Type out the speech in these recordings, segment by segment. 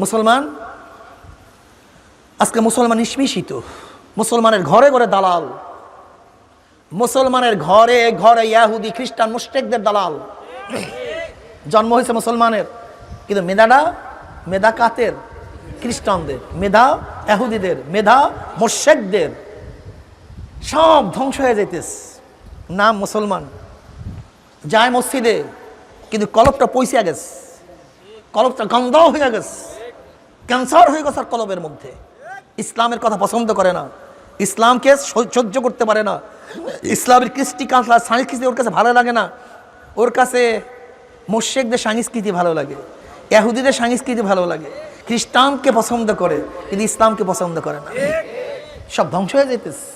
মুসলমান আজকে মুসলমান নিষ্মিষিত মুসলমানের ঘরে ঘরে দালাল। মুসলমানের ঘরে ঘরে ইয়াহুদি খ্রিস্টান মুস্টেকদের দালাল। জন্ম হয়েছে মুসলমানের কিন্তু মেধাটা মেধা কাতের খ্রিস্টানদের। মেধা এহুদিদের মেধা মোর্শেকদের সব ধ্বংস হয়ে যাইতেছে। নাম মুসলমান। যায় মসজিদে, কিন্তু কলপটা পয়সা গেছে। কলবটা গন্ধ হয়ে গেছে। ক্যান্সার হয়ে গেছে আর কলবের মধ্যে। ইসলামের কথা পছন্দ করে না। ইসলামকে সহ্য করতে পারে না। ইসলামের কৃষ্টি কালচার সংস্কৃতি ওর কাছে ভালো লাগে না। ওর কাছে মোর্শেকদের সংস্কৃতি ভালো লাগে। এহুদিদের সংস্কৃতি ভালো লাগে। খ্রিস্টানকে পছন্দ করে, কিন্তু ইসলামকে পছন্দ করে না। সব ধ্বংস হয়ে যেতেছে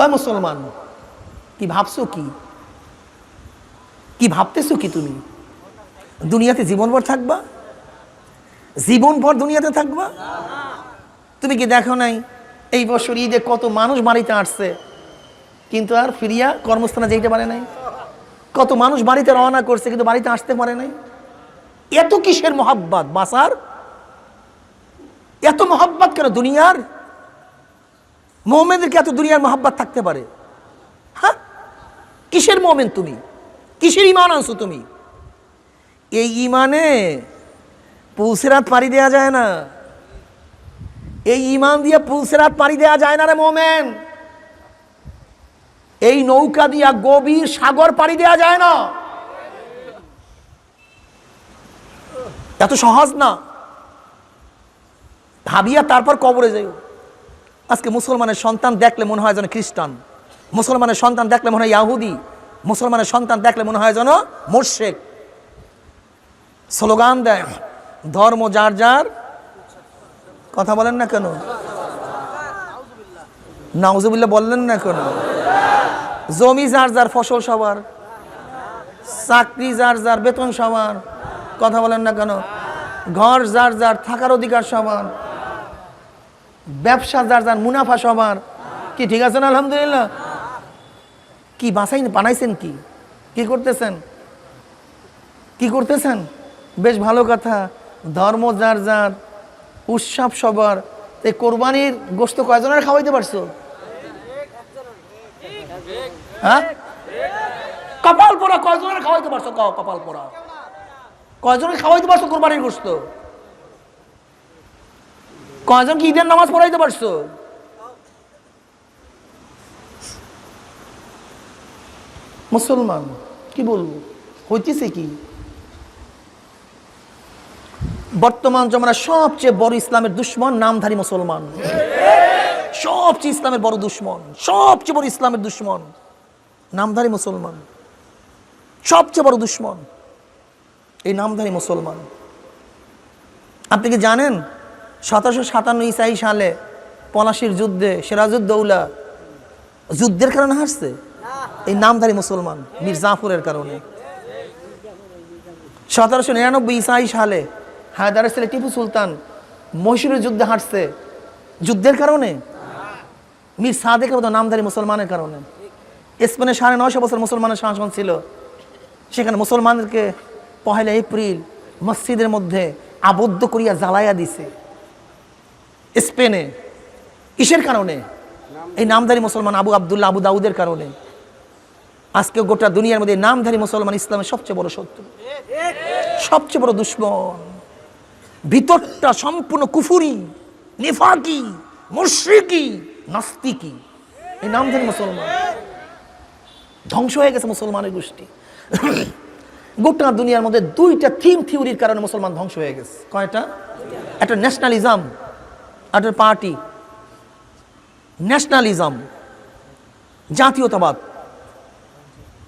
ওই মুসলমান, কি ভাবছ কি? কি ভাবতেছো কি তুমি? দুনিয়াতে জীবনভর থাকবা? জীবনভর দুনিয়াতে থাকবা? তুমি কি দেখো নাই, এই বছর ঈদে কত মানুষ বাড়িতে আসছে, কিন্তু আর ফিরিয়া কর্মস্থানে যেতে পারে নাই? কত মানুষ বাড়িতে রওনা করছে, কিন্তু বাড়িতে আসতে পারে নাই? এত কিসের মহাব্বাত, বাসার? এত মহাব্বাত কেন দুনিয়ার? মোহাম্মেদেরকে এত দুনিয়ার মহাব্বাত থাকতে পারে? হ্যাঁ? কিসের মোমেন তুমি? কিসের ইমান আনছো তুমি? এই ইমানে পুলসেরাত পাড়ি দেওয়া যায় না। এই ইমান দিয়ে পুলসেরাত পাড়ি দেওয়া যায় না রে মোমেন। এই নৌকা দিয়া গভীর সাগর পাড়ি দেওয়া যায় না। এত সহজ না। ভাবিয়া তারপর কবরে যাই আজকে মুসলমানের সন্তান দেখলে মনে হয় যেন খ্রিস্টান। মুসলমানের সন্তান দেখলে মনে হয় ইয়াহুদি। মুসলমানের সন্তান দেখলে মনে হয় যেন মোর্শেক স্লোগান দেয়, ধর্ম যার যার। কথা বলেন না কেন? নাউজুবিল্লা বললেন না কেন? জমি যার যার, ফসল সবার। চাকরি যার যার, বেতন সবার। কথা বলেন না কেন? ঘর যার যার, থাকার অধিকার সবার। ব্যবসা, যার যার মুনাফা সবার। কি, ঠিক আছে আলহামদুলিল্লাহ। কি বাসাই বানাইছেন কি? কি করতেছেন? কি করতেছেন? বেশ ভালো কথা। ধর্ম, যার যার উৎসব সবার। এই কোরবানির গোস্ত কয়জনের খাওয়াইতে পারছ? হ্যাঁ? কপাল পোড়া কয়জনের খাওয়াইতে পারছ? কপাল পোড়া। কয়জনের খাওয়াইতে পারছ কোরবানির গোস্ত? কয়জন কি ঈদের নামাজ পড়াইতে পারছ? মুসলমান, কি বলব? হইতেছে কি? বর্তমান জমানা সবচেয়ে বড় ইসলামের দুশ্মন নামধারী মুসলমান। সবচেয়ে ইসলামের বড় দুশ্মন, সবচেয়ে বড় ইসলামের দুশ্মন নামধারী মুসলমান। সবচেয়ে বড় দুশ্মন এই নামধারী মুসলমান। আপনি কি জানেন? সতেরোশো সাতান্ন ইসাই সালে পলাশির যুদ্ধে সিরাজউদ্দৌলা যুদ্ধের কারণে হারছে? এই নামধারী মুসলমান, মীর জাফরের কারণে। সতেরোশো নিরানব্বই ইসাই সালে হায়দারের ছেলে টিপু সুলতান মহীশূরের যুদ্ধে হাঁটছে যুদ্ধের কারণে? মীর সাদেকের মতো নামধারী মুসলমানের কারণে। স্পেনে সাড়ে নশো বছর মুসলমানের শাসন ছিল। সেখানে মুসলমানদেরকে পহেলা এপ্রিল মসজিদের মধ্যে আবদ্ধ করিয়া জ্বালাইয়া দিছে। স্পেনে ইসের কারণে? এই নামধারী মুসলমান আবু আবদুল্লাহ, আবু দাউদের কারণে। আজকে গোটা দুনিয়ার মধ্যে নামধারী মুসলমান ইসলামের সবচেয়ে বড় শত্রু। সবচেয়ে বড় দুশ্মন। ভিতরটা সম্পূর্ণ কুফুরি, নেফাকি, মুশ্রিকি, নাস্তিকি। এই নামধারী মুসলমান। ধ্বংস হয়ে গেছে মুসলমানের গোষ্ঠী। গোটা দুনিয়ার মধ্যে দুইটা থিম থিওরির কারণে মুসলমান ধ্বংস হয়ে গেছে। কয়টা? একটা ন্যাশনালিজম একটা পার্টি ন্যাশনালিজম জাতীয়তাবাদ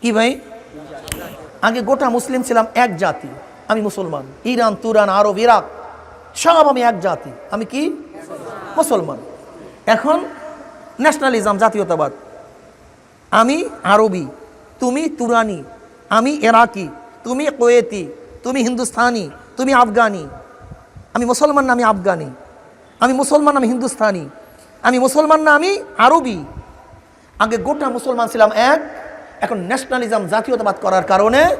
কি ভাই আগে গোটা মুসলিম ছিলাম এক জাতি আমি মুসলমান ইরান তুরান আরব ইরাক সব আমি এক জাতি আমি কি মুসলমান এখন ন্যাশনালিজম জাতীয়তাবাদ আমি আরবি তুমি তুরানি আমি এরাকি তুমি কোয়েতি তুমি হিন্দুস্তানি তুমি আফগানি আমি মুসলমান না আমি আফগানি আমি মুসলমান, আমি হিন্দুস্তানি। আমি মুসলমান না, আমি আরবি। আগে গোটা মুসলমান ছিলাম এক। এখন ন্যাশনালিজম জাতীয়তাবাদ করার কারণে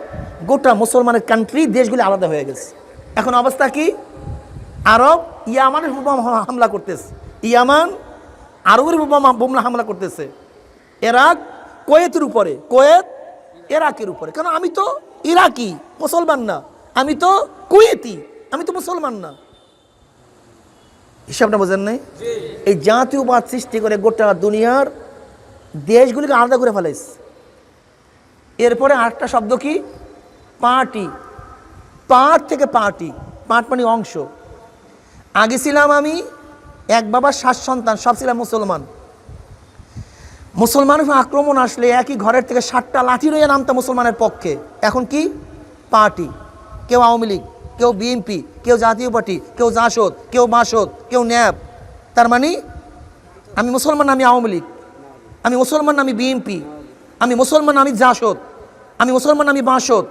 গোটা মুসলমানের কান্ট্রি দেশগুলি আলাদা হয়ে গেছে। এখন অবস্থা কি? আরব, ইয়ামানের বোমা হামলা করতেছে। ইয়ামান, আরবের বোমা বোমা হামলা করতেছে। এরাক কোয়েতের উপরে। কোয়েত এরাকের উপরে। কারণ আমি তো ইরাকি, মুসলমান না। আমি তো কুয়েতি। আমি তো মুসলমান না। হিসাবটা বোঝেন নাই? এই জাতীয়বাদ সৃষ্টি করে গোটা দুনিয়ার দেশগুলিকে আলাদা করে ফেলাইছে। এরপরে আরেকটা শব্দ কি? পার্টি। পার্ট থেকে পার্টি। পার্ট মানে অংশ। আগে ছিলাম আমি এক বাবার সাত সন্তান সব ছিলাম মুসলমান। মুসলমান আক্রমণ আসলে একই ঘরের থেকে সাতটা লাঠি রয়ে নামতো মুসলমানের পক্ষে। এখন কি? পার্টি। কেউ আওয়ামী লীগ কেউ বিএনপি কেউ জাতীয় পার্টি, কেউ জাসদ, কেউ বাসদ, কেউ ন্যাব। তার মানে আমি মুসলমান আমি আওয়ামী লীগ। আমি মুসলমান আমি বিএনপি। আমি মুসলমান আমি জাসদ। আমি মুসলমান আমি বাসদ।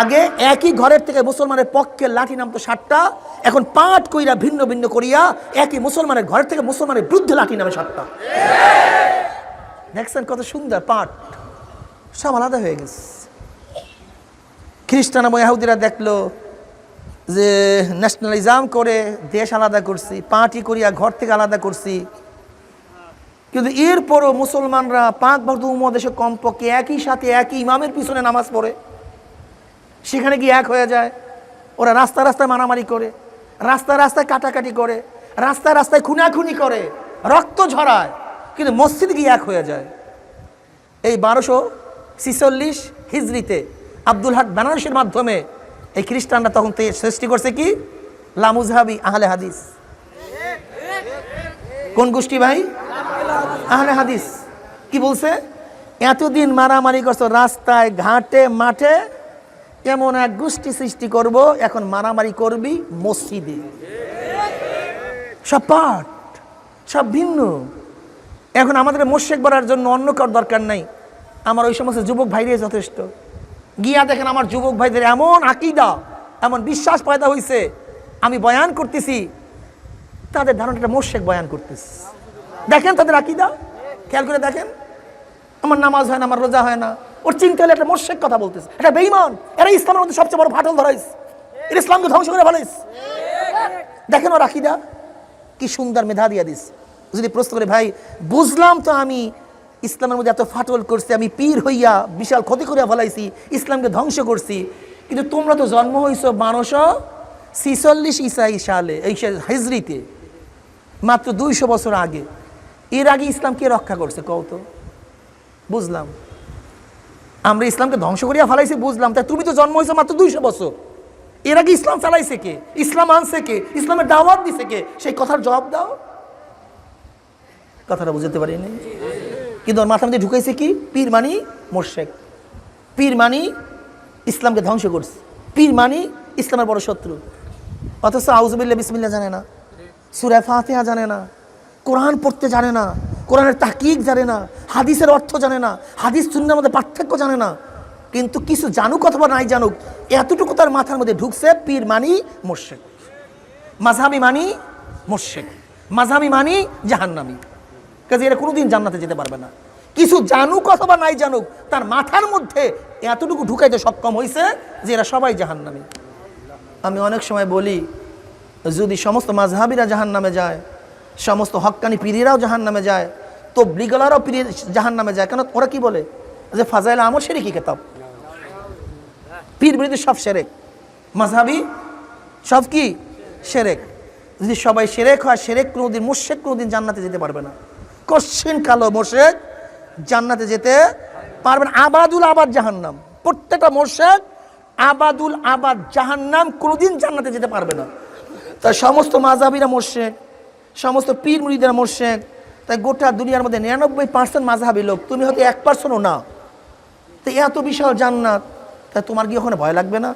আগে একই ঘরের থেকে মুসলমানের পক্ষে লাঠি নামতো সাতটা, এখন পাঁচ কইরা ভিন্ন ভিন্ন করিয়া একই মুসলমানের ঘরের থেকে মুসলমানের বিরুদ্ধে লাঠি নামে সাতটা। দেখছেন কত সুন্দর পাঠ সব আলাদা হয়ে গেছে। খ্রিস্টান এবং ইহুদিরা দেখল যে ন্যাশনালিজম করে দেশ আলাদা করছি পার্টি করিয়া ঘর থেকে আলাদা করছি। কিন্তু এরপরও মুসলমানরা পাক ভারত উপমহাদেশে কমপক্ষে একই সাথে একই ইমামের পিছনে নামাজ পড়ে। সেখানে গিয়ে এক হয়ে যায়। ওরা রাস্তা রাস্তায় মারামারি করে রাস্তায় রাস্তায় কাটাকাটি করে রাস্তায় রাস্তায় খুনাখুনি করে, রক্ত ঝরায়, কিন্তু মসজিদ গিয়ে এক হয়ে যায়। এই বারোশো ছিচল্লিশ হিজড়িতে আব্দুল হাট বেনারসির মাধ্যমে এই খ্রিস্টানরা তখন সৃষ্টি করছে কি? লামুজহাবি আহলে হাদিস। কোন গোষ্ঠী ভাই? আহলে হাদিস। কি বলছে? এতদিন মারামারি করছ, রাস্তায়, ঘাটে, মাঠে, এমন এক গোষ্ঠী সৃষ্টি করব, এখন মারামারি করবি মসজিদে। সব পাঠ, সব ভিন্ন। এখন আমাদের মোশেক বলার জন্য অন্য কার দরকার নাই। আমার ওই সমস্ত যুবক ভাইরাই যথেষ্ট। গিয়া দেখেন আমার যুবক ভাইদের এমন আকিদা, এমন বিশ্বাস পয়দা হয়েছে আমি বয়ান করতেছি, তাদের ধারণাটা মোশেক বয়ান করতেছি। দেখেন তাদের আকিদা? খেয়াল করে দেখেন। আমার নামাজ হয় না, আমার রোজা হয় না। ওর চিন্তা হলে একটা মোশেক কথা বলতেছে। এটা বেইমান এরা ইসলামের মধ্যে সবচেয়ে বড় ফাটল ধরাইস এর ইসলামকে ধ্বংস করে ফেলাইস দেখেন ওর আকিদা? কি সুন্দর মেধা দিয়া দিস যদি প্রশ্ন করে, ভাই, বুঝলাম তো আমি ইসলামের মধ্যে এত ফাটল করছে, আমি পীর হইয়া বিশাল ক্ষতি করিয়া ফেলাইছি, ইসলামকে ধ্বংস করছি। কিন্তু তোমরা তো জন্ম হইছো বারোশো ছিচল্লিশ ইসাই সালে, এই হিজরিতে মাত্র দুইশো বছর আগে। এর আগে ইসলাম কে রক্ষা করছে কত বুঝলাম। আমরা ইসলামকে ধ্বংস করিয়া ফেলাইছি, বুঝলাম। তাই তুমি তো জন্ম হয়েছে মাত্র দুইশো বছর। এর আগে ইসলাম চালাইছে কে? ইসলাম আনছে কে? ইসলামের দাওয়াত দিছে কে? সেই কথার জবাব দাও। কথাটা বুঝতে পারিনি? কিন্তু ওর মাথার মধ্যে ঢুকাইছে কি? পীর মানি মোর্শেক। পীর মানি ইসলামকে ধ্বংস করছে। পীর মানি ইসলামের বড় শত্রু। অথচ আউজবিল্লা বিসমিল্লা জানে না। সুরে ফাতেহা জানে না। কোরআন পড়তে জানে না। কোরআনের তাকিক জানে না। হাদিসের অর্থ জানে না। হাদিস শূন্যের মধ্যে পার্থক্য জানে না। কিন্তু কিছু জানুক অথবা নাই জানুক, এতটুকু তার মাথার মধ্যে ঢুকছে পীর মানি মোর্শেক। মাঝামি মানি মোর্শেক। মাঝামি মানি জাহান্নামি। কাজে এরা কোনোদিন জান্নাতে যেতে পারবে না। কিছু জানুক অথবা নাই জানুক, তার মাথার মধ্যে এতটুকু ঢুকাইতে সক্ষম হয়েছে যে এরা সবাই জাহান্নামি। আমি অনেক সময় বলি, যদি সমস্ত মাঝহাবিরা জাহান নামে যায়, সমস্ত হক্কানি পীরিরাও জাহান নামে যায় তো ব্রিগলারাও পীর জাহান নামে যায়, কেন ওরা কি বলে? যে ফাজাইল আমর সেরেকি খেতাব পীর বিরোধী সব সেরেক। মাঝহাবি সব কি? সেরেক। যদি সবাই সেরেক হয়, সেরেক কোনোদিন মুর্শেক কোনোদিন জান্নাতে যেতে পারবে না। কশ্চিন কালো মোর্শেক জান্নাতে যেতে পারবে না আবাদুল আবাদ জাহান্নাম। প্রত্যেকটা মোর্শেক আবাদুল আবাদ জাহান্নাম কোনোদিন জান্নাতে যেতে পারবে না। তাই সমস্ত মাঝহাবিরা মোর্শেক সমস্ত পীর মুড়িদেরা মোর্শেক তাই গোটা দুনিয়ার মধ্যে নিরানব্বই পার্সেন্ট মাঝহাবি লোক, তুমি হয়তো এক পার্সেন্টও না তো এত বিশাল জান্নাত, তাই তোমার কি ওখানে ভয় লাগবে না?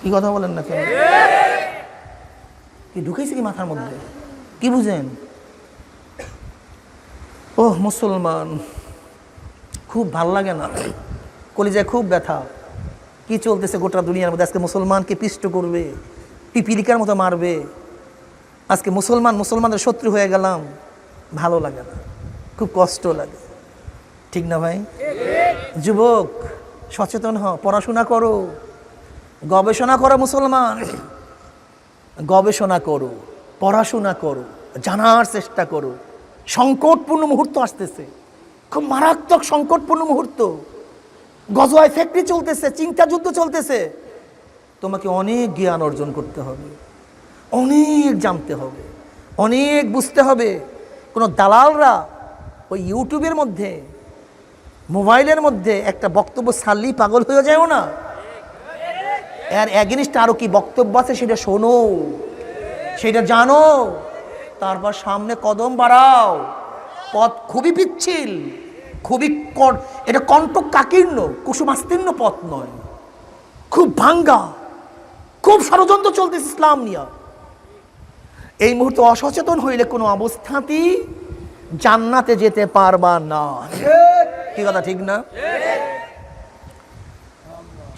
কি কথা বলেন না কেন? কি ঢুকেছে কি মাথার মধ্যে? কি বুঝেন? ও মুসলমান। খুব ভালো লাগে না। কলিজায় খুব ব্যথা। কি চলতেছে গোটা দুনিয়ার মধ্যে? আজকে মুসলমানকে পিষ্ট করবে, পিপিলিকার মতো মারবে। আজকে মুসলমান, মুসলমানদের শত্রু হয়ে গেলাম। ভালো লাগে না। খুব কষ্ট লাগে। ঠিক না ভাই? যুবক, সচেতন হ পড়াশোনা করো। গবেষণা করো মুসলমান। গবেষণা করো, পড়াশোনা করো, জানার চেষ্টা করো। সংকটপূর্ণ মুহূর্ত আসতেছে। খুব মারাত্মক সংকটপূর্ণ মুহূর্ত। গজওয়ায় ফ্যাক্টরি চলতেছে, চিন্তা যুদ্ধ চলতেছে। তোমাকে অনেক জ্ঞান অর্জন করতে হবে, অনেক জানতে হবে, অনেক বুঝতে হবে। কোনো দালালরা ওই ইউটিউবের মধ্যে, মোবাইলের মধ্যে একটা বক্তব্য ছাড়লেই পাগল হয়ে যায়ও না। এর অ্যাগেনিস্ট আরও কি বক্তব্য আছে সেটা শোনো, সেটা জানো। তারপর সামনে কদম বাড়াও। পথ খুবই পিচ্ছিল, খুবই এটা কণ্টক কাকীর্ণ কুসুমাস্তীর্ণ পথ নয়। খুব ভাঙ্গা, খুব ষড়যন্ত্র চলতেছে ইসলাম নিয়ে। এই মুহূর্তে অসচেতন হইলে কোনো অবস্থাতেই জান্নাতে যেতে পারবা না। কি কথা, ঠিক না?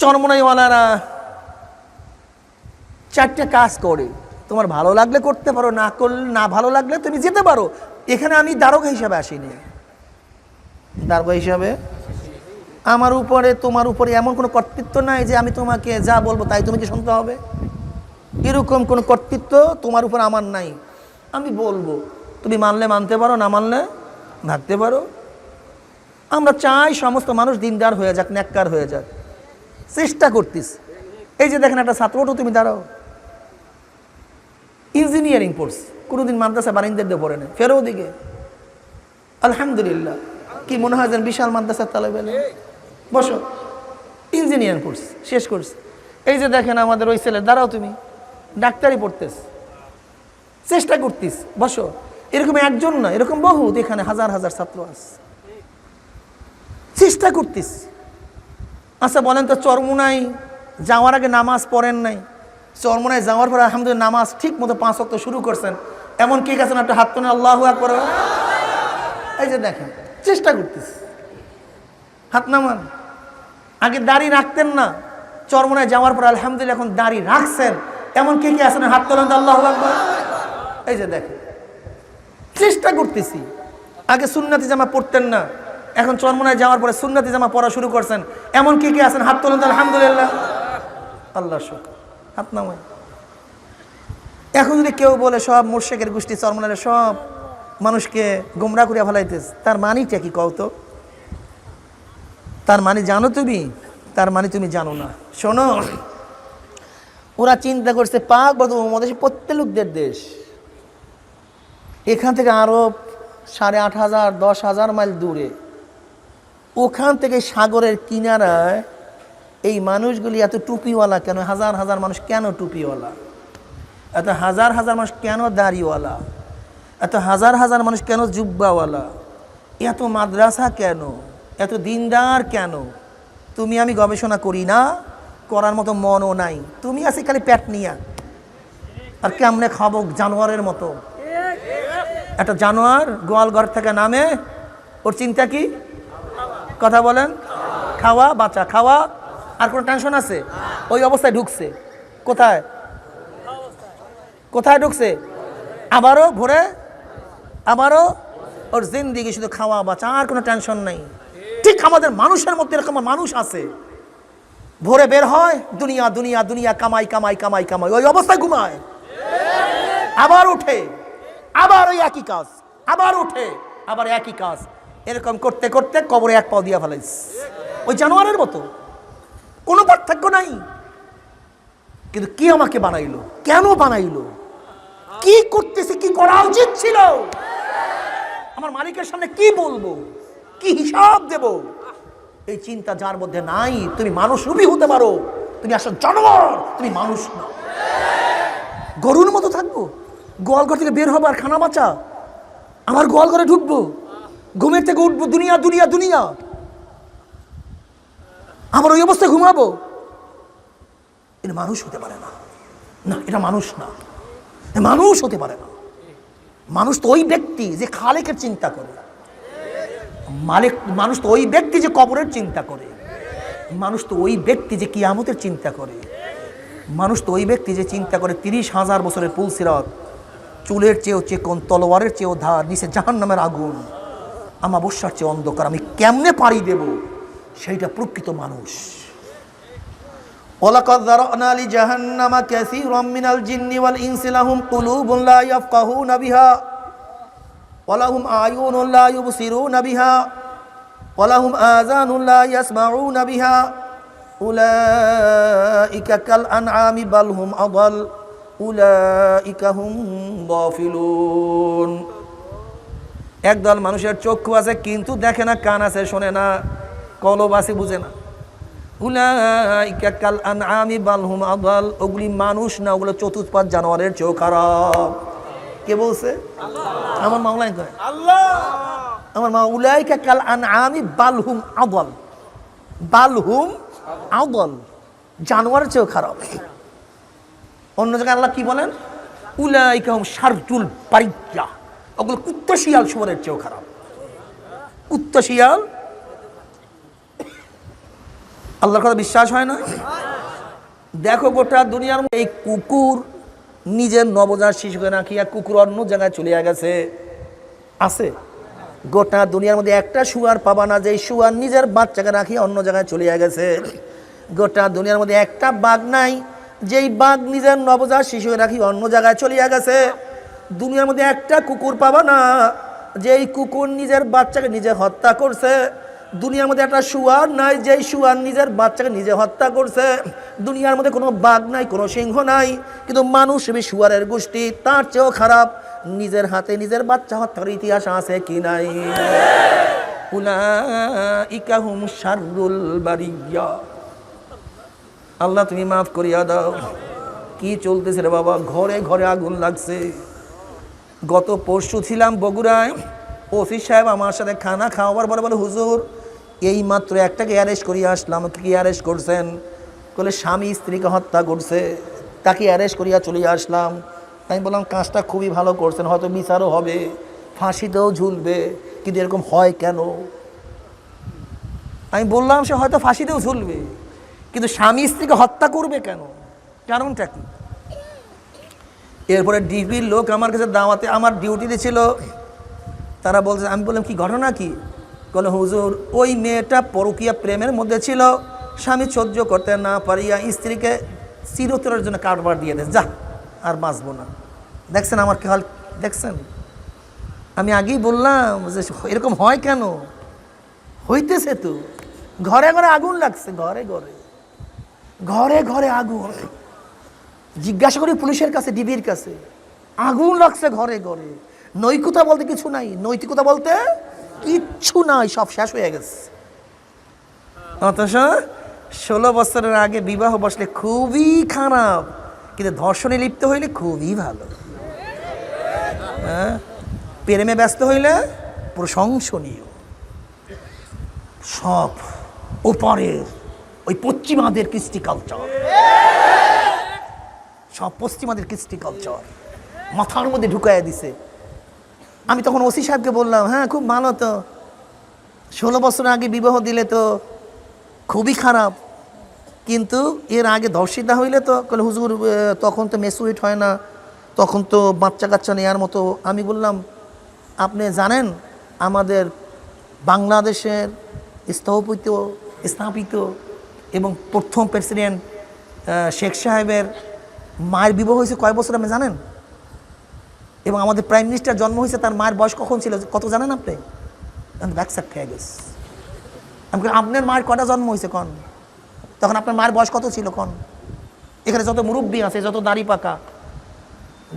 চরমনাইওয়ালারা চারটে কাজ করে। তোমার ভালো লাগলে করতে পারো, না করলে না ভালো লাগলে তুমি যেতে পারো। এখানে আমি দারোগা হিসাবে আসিনি। দারোগা হিসাবে? আমার উপরে, তোমার উপরে এমন কোনো কর্তৃত্ব নাই যে আমি তোমাকে যা বলব তাই তুমি কি শুনতে হবে? এরকম কোনো কর্তৃত্ব তোমার উপর আমার নাই। আমি বলব, তুমি মানলে মানতে পারো, না মানলে ভাবতে পারো। আমরা চাই সমস্ত মানুষ দিনদার হয়ে যাক, ন্যাক্কার হয়ে যাক। চেষ্টা করতিস। এই যে দেখেন একটা ছাত্র ওঠো তুমি দাঁড়াও। Engineering course. কোনোদিন মাদ্রাসা বারিন্দের দিয়ে পড়ে না ফেরো দিকে আলহামদুলিল্লাহ। কি মনে হয় যেন বিশাল মাদ্রাসার তালে বেলে বসো। ইঞ্জিনিয়ারিং কোর্স শেষ কোর্স। এই যে দেখেন আমাদের ওই ছেলে দাঁড়াও তুমি। ডাক্তারি পড়তেস চেষ্টা করতিস বসো। এরকম একজন না এরকম বহুত এখানে হাজার হাজার ছাত্র আছে। চেষ্টা করতিস আচ্ছা বলেন তো চরমুনাই যাওয়ার আগে নামাজ পড়েন নাই। চরমুনায় যাওয়ার পরে আলহামদুলিল্লাহ নামাজ ঠিক মতো পাঁচ অক্ট শুরু করছেন। এমন কি গেছেন একটা হাত তোনে আল্লাহ একবার এই যে দেখেন, চেষ্টা করতেছি। হাত নামান। আগে দাড়ি রাখতেন না। চরমনায় যাওয়ার পর আলহামদুলিল্লাহ এখন দাড়ি রাখছেন। এমন কে কে আছেন? হাত তোলেন আল্লাহ আকবার। এই যে দেখেন, চেষ্টা করতেছি। আগে সুন্নাতি জামা পড়তেন না। এখন চরমনায় যাওয়ার পরে সুন্নাতি জামা পড়া শুরু করছেন। এমন কে কে আছেন? হাত তোলেন আলহামদুলিল্লাহ। আল্লাহ শুকর। হাত নামায়। এখন যদি কেউ বলে সব মোর্শেকের গোষ্ঠী চরমনারে সব মানুষকে গোমরা করিয়া ফেলাইতেস তার মানিটা কি কও তো? তার মানে জানো তুমি? তার মানে তুমি জানো না। শোনো, ওরা চিন্তা করছে, পাক বা মধ্যে প্রত্যেক লোকদের দেশ। এখান থেকে আরও সাড়ে আট হাজার, দশ হাজার মাইল দূরে। ওখান থেকে সাগরের কিনারায় এই মানুষগুলি এত টুপিওয়ালা কেন? হাজার হাজার মানুষ কেন টুপিওয়ালা? এত হাজার হাজার মানুষ কেন দাড়িওয়ালা? এত হাজার হাজার মানুষ কেন জুব্বাওয়ালা? এত মাদ্রাসা কেন? এত দিনদার কেন? তুমি আমি গবেষণা করি না, করার মতো মনও নাই। তুমি আছি খালি পেট নিয়া। আর কেমনে খাব জানোয়ারের মতো? একটা জানোয়ার গোয়াল ঘর থেকে নামে, ওর চিন্তা কি? কথা বলেন। খাওয়া, বাচ্চা খাওয়া আর কোনো টেনশন আছে? ওই অবস্থায় ঢুকছে। কোথায়? কোথায় ঢুকছে? আবারও ভোরে, আবারও ওর জিন্দিগি শুধু খাওয়া বাঁচা, আর কোনো টেনশন নাই। ঠিক আমাদের মানুষের মধ্যে এরকম মানুষ আছে। ভোরে বের হয়, দুনিয়া দুনিয়া দুনিয়া, কামাই কামাই কামাই কামাই। ওই অবস্থায় ঘুমায়। আবার উঠে, আবার ওই একই কাজ, আবার উঠে, আবার একই কাজ। এরকম করতে করতে কবরে এক পাও দিয়া ফেলাইস। ওই জানোয়ারের মতো। কোনো পার্থক্য নাই। কিন্তু কি আমাকে বানাইলো? কেন বানাইলো? কি করতেছে, কি করা উচিত ছিল? আমার মালিকের সামনে কি বলব? কি হিসাব দেব? এই চিন্তা যার মধ্যে নাই, তুমি মানুষ রূপী হতে পারো। তুমি আসলে জানোয়ার তুমি মানুষ না। গরুর মতো থাকব। গোয়ালঘর থেকে বের হব আর খানা বাঁচা। আমার গোয়াল ঘরে ঢুকবো। ঘুমের থেকে উঠবো, দুনিয়া দুনিয়া দুনিয়া। আমার ওই অবস্থায় ঘুমাবো। এটা মানুষ হতে পারে না। না, এটা মানুষ না। মানুষ হতে পারে না। মানুষ তো ওই ব্যক্তি যে খালেকের চিন্তা করে। মালিক, মানুষ তো ওই ব্যক্তি যে কবরের চিন্তা করে। মানুষ তো ওই ব্যক্তি যে কিয়ামতের চিন্তা করে। মানুষ তো ওই ব্যক্তি যে চিন্তা করে তিরিশ হাজার বছরের পুল সিরাত, চুলের চেয়েও চেকন, তলোয়ারের চেয়েও ধার, নিচে জাহান নামের আগুন। আমাবস্যার চেয়ে অন্ধকার, আমি কেমনে পাড়ি দেব? সেইটা প্রকৃত মানুষ ولقد ذرأنا لجهنم كثيرا من الجن والإنس لهم قلوب لا يفقهون بها ولهم أعين لا يبصرون بها ولهم آذان لا يسمعون بها أولئك كالأنعام بل هم أضل أولئك هم غافلون একদল মানুষের চক্ষু আছে কিন্তু দেখে না কান আছে শোনে না কলব আছে বুঝে না। উলাইকা কাল আনআমি বাল হুম আদাল। ওগুলি মানুষ না ওগুলো চতুষ্পাদ জানোয়ারের চেয়েও খারাপ। কে বলছে? আমার মামলাই কয় আমার মা উলাইকা কাল আনআমি বাল হুম আদাল। বাল হুম আদাল। জানোয়ারের চেয়েও খারাপ। অন্য জায়গায় আল্লাহ কি বলেন? উলাইকা হুম শারজুল পারিজ্জা ওগুলো কুত্তা শিয়াল শুয়ারের চেয়েও খারাপ। কুত্তা শিয়াল আল্লাহর কথা বিশ্বাস হয় না? দেখো গোটা দুনিয়ার মধ্যে এই কুকুর নিজের নবজাত শিশুকে রাখিয়া কুকুর অন্য জায়গায় চলে গেছে। আছে। গোটা দুনিয়ার মধ্যে একটা শুয়ার পাবা না যে শুয়ার নিজের বাচ্চাকে রাখিয়া অন্য জায়গায় চলে গেছে। গোটা দুনিয়ার মধ্যে একটা বাঘ নাই, যেই বাঘ নিজের নবজাত শিশুকে রাখি অন্য জায়গায় চলে গেছে। দুনিয়ার মধ্যে একটা কুকুর পাবা না, যেই কুকুর নিজের বাচ্চাকে নিজে হত্যা করছে। দুনিয়ার মধ্যে একটা শুয়ার নাই, যেই শুয়ার নিজের বাচ্চাকে নিজে হত্যা করছে। দুনিয়ার মধ্যে কোনো বাঘ নাই, কোনো সিংহ নাই, কিন্তু মানুষ শুয়ারের গোষ্ঠী, তার চেয়েও খারাপ, নিজের হাতে নিজের বাচ্চা হত্যার ইতিহাস আছে কি নাই? আল্লাহ, তুমি মাফ করিয়া দাও। কি চলতেছে রে বাবা? ঘরে ঘরে আগুন লাগছে। গত পরশু ছিলাম বগুড়ায়। ওসি সাহেব আমার সাথে খানা খাওয়াবার পরে বলে, হুজুর এই মাত্র একটাকে অ্যারেস্ট করিয়ে আসলাম কি অ্যারেস্ট করছেন? বলে স্বামী স্ত্রীকে হত্যা করছে, তাকে অ্যারেস্ট করিয়া চলে আসলাম। আমি বললাম, কাজটা খুবই ভালো করছেন, হয়তো বিচারও হবে, ফাঁসিতেও ঝুলবে, কিন্তু এরকম হয় কেন? আমি বললাম, সে হয়তো ফাঁসিতেও ঝুলবে, কিন্তু স্বামী স্ত্রীকে হত্যা করবে কেন? কারণটা কি? এরপরে ডিবির লোক আমার কাছে দাওয়াতে, আমার ডিউটিতে ছিল। তারা বলছে, আমি বললাম, কি ঘটনা কি? বলে হুজুর, ওই মেয়েটা পরকীয়া প্রেমের মধ্যে ছিল। স্বামী সহ্য করতে না পারিয়া স্ত্রীকে চিরতরের জন্য কারবার দিয়ে দেয় যা, আর বাঁচবো না। দেখছেন আমার হাল, দেখছেন? আমি আগেই বললাম যে, এরকম হয় কেন? হইতেছে তো। ঘরে ঘরে আগুন লাগছে, ঘরে ঘরে। ঘরে ঘরে আগুন। জিজ্ঞাসা করি পুলিশের কাছে, ডিবির কাছে। আগুন লাগছে ঘরে ঘরে। নৈতিকতা বলতে কিছু নাই। নৈতিকতা বলতে কিচ্ছু নাই, সব শেষ হয়ে গেছে। অথচ ষোলো বছরের আগে বিবাহ বসলে খুবই খারাপ, কিন্তু ধর্ষণে লিপ্ত হইলে খুবই ভালো। হ্যাঁ? প্রেমে ব্যস্ত হইলে প্রশংসনীয়। সব ওপারের, ওই পশ্চিমাদের কৃষ্টি কালচার সব পশ্চিমাদের কৃষ্টি কালচার মাথার মধ্যে ঢুকাইয়া দিছে। আমি তখন ওসি সাহেবকে বললাম হ্যাঁ খুব ভালো তো। ষোলো বছর আগে বিবাহ দিলে তো খুবই খারাপ। কিন্তু এর আগে ধর্ষিতা হইলে তো কলে হুজুর তখন তো মেসুইট হয় না। তখন তো বাচ্চা কাচ্চা নেওয়ার মতো। আমি বললাম, আপনি জানেন, আমাদের বাংলাদেশের স্থপিত, স্থাপিত এবং প্রথম প্রেসিডেন্ট শেখ সাহেবের মায়ের বিবাহ হয়েছে কয় বছর আপনি জানেন? এবং আমাদের প্রাইম মিনিস্টার জন্ম হয়েছে, তার মায়ের বয়স কখন ছিল? কত জানেন আপনি? ব্যাকসাক খেয়ে গেছে। আমি আপনার মায়ের কটা জন্ম হয়েছে কন? তখন আপনার মায়ের বয়স কত ছিল কন? এখানে যত মুরব্বী আছে, যত দাড়ি পাকা,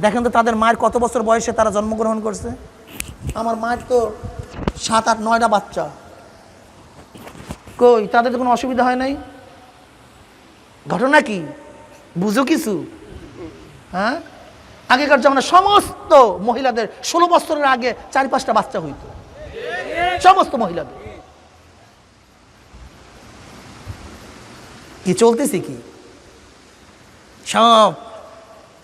দেখেন তো তাদের মায়ের কত বছর বয়সে তারা জন্মগ্রহণ করছে? আমার মায়ের তো সাত আট নয়টা বাচ্চা। কই, তাদের তো কোনো অসুবিধা হয় নাই? ঘটনা কি? বুঝো কিছু? হ্যাঁ? আগেকার জমানা সমস্ত মহিলাদের ষোলো বছরের আগে চার পাঁচটা বাচ্চা হইতো। সমস্ত মহিলাদের। কি চলতেছে কি? সব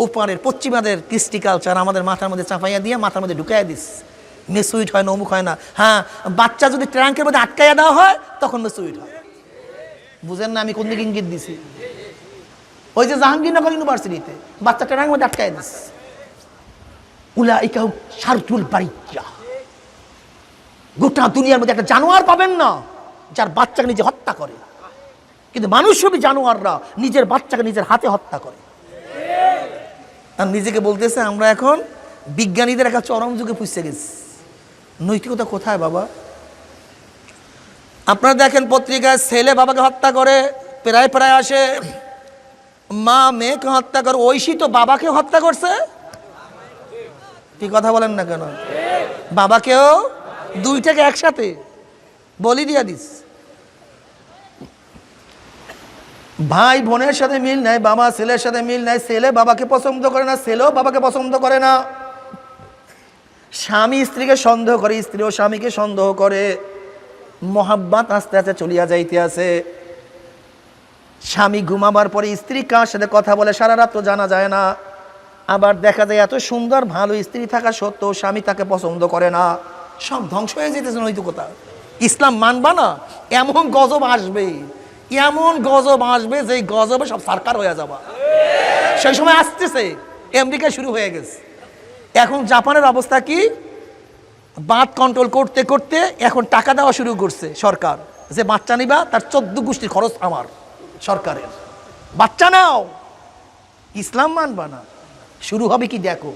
ওপারের পশ্চিমাদের কৃষ্টি কালচার আমাদের মাথার মধ্যে চাপাইয়া দিয়ে মাথার মধ্যে ঢুকাইয়া দিস মেসুইট হয় না, অমুক হয় না। হ্যাঁ বাচ্চা যদি ট্রাঙ্কের মধ্যে আটকাইয়া দেওয়া হয়, তখন মেসুইট হয়। বুঝেন না আমি কোন দিকে ইঙ্গিত দিছি? ওই যে জাহাঙ্গীরনগর ইউনিভার্সিটিতে বাচ্চা ট্রাঙ্কের মধ্যে আটকাইয়া দিস উলা ইকাউ সারতুল বাড়িয়া গোটা দুনিয়ার মধ্যে একটা জানোয়ার পাবেন না, যার বাচ্চাকে নিজে হত্যা করে। কিন্তু মানুষরূপী জানোয়াররা, নিজের বাচ্চাকে নিজের হাতে হত্যা করে। আর নিজেকে বলতেছে, আমরা এখন বিজ্ঞানীদের একটা চরম যুগে পুষে গেছি। নৈতিকতা কোথায় বাবা? আপনারা দেখেন পত্রিকায়, ছেলে বাবাকে হত্যা করে, প্রায় প্রায় আসে, মা মেয়েকে হত্যা করে, ঐশী তো বাবাকে হত্যা করছে। কি কথা বলেন না কেন? বাবাকেও দুইটাকে একসাথে বলি দিয়া দিস। ভাই বোনের সাথে মিল নাই, বাবা ছেলের সাথে মিল নাই, ছেলে বাবাকে পছন্দ করে না, ছেলেও বাবাকে পছন্দ করে না। স্বামী স্ত্রীকে সন্দেহ করে, স্ত্রীও স্বামীকে সন্দেহ করে। মহাব্বাত আস্তে আস্তে চলিয়া যাইতে আছে। স্বামী ঘুমাবার পরে স্ত্রী কার সাথে কথা বলে সারা রাত তো জানা যায় না। আবার দেখা যায় এত সুন্দর, ভালো স্ত্রী থাকা সত্ত্বেও স্বামী তাকে পছন্দ করে না। সব ধ্বংস হয়ে যেতেছে নৈতিকতা। ইসলাম মানবা না, এমন গজব আসবে। এমন গজব আসবে যে গজবে সব সরকার হয়ে যাবা। সেই সময় আসতেছে, আমেরিকা শুরু হয়ে গেছে। এখন জাপানের অবস্থা কি? বাঁধ কন্ট্রোল করতে করতে এখন টাকা দেওয়া শুরু করছে সরকার। যে বাচ্চা নিবা, তার চোদ্দ গোষ্ঠীর খরচ আমার সরকারের। বাচ্চা নাও। ইসলাম মানবা না। শুরু হবে কি দেখো?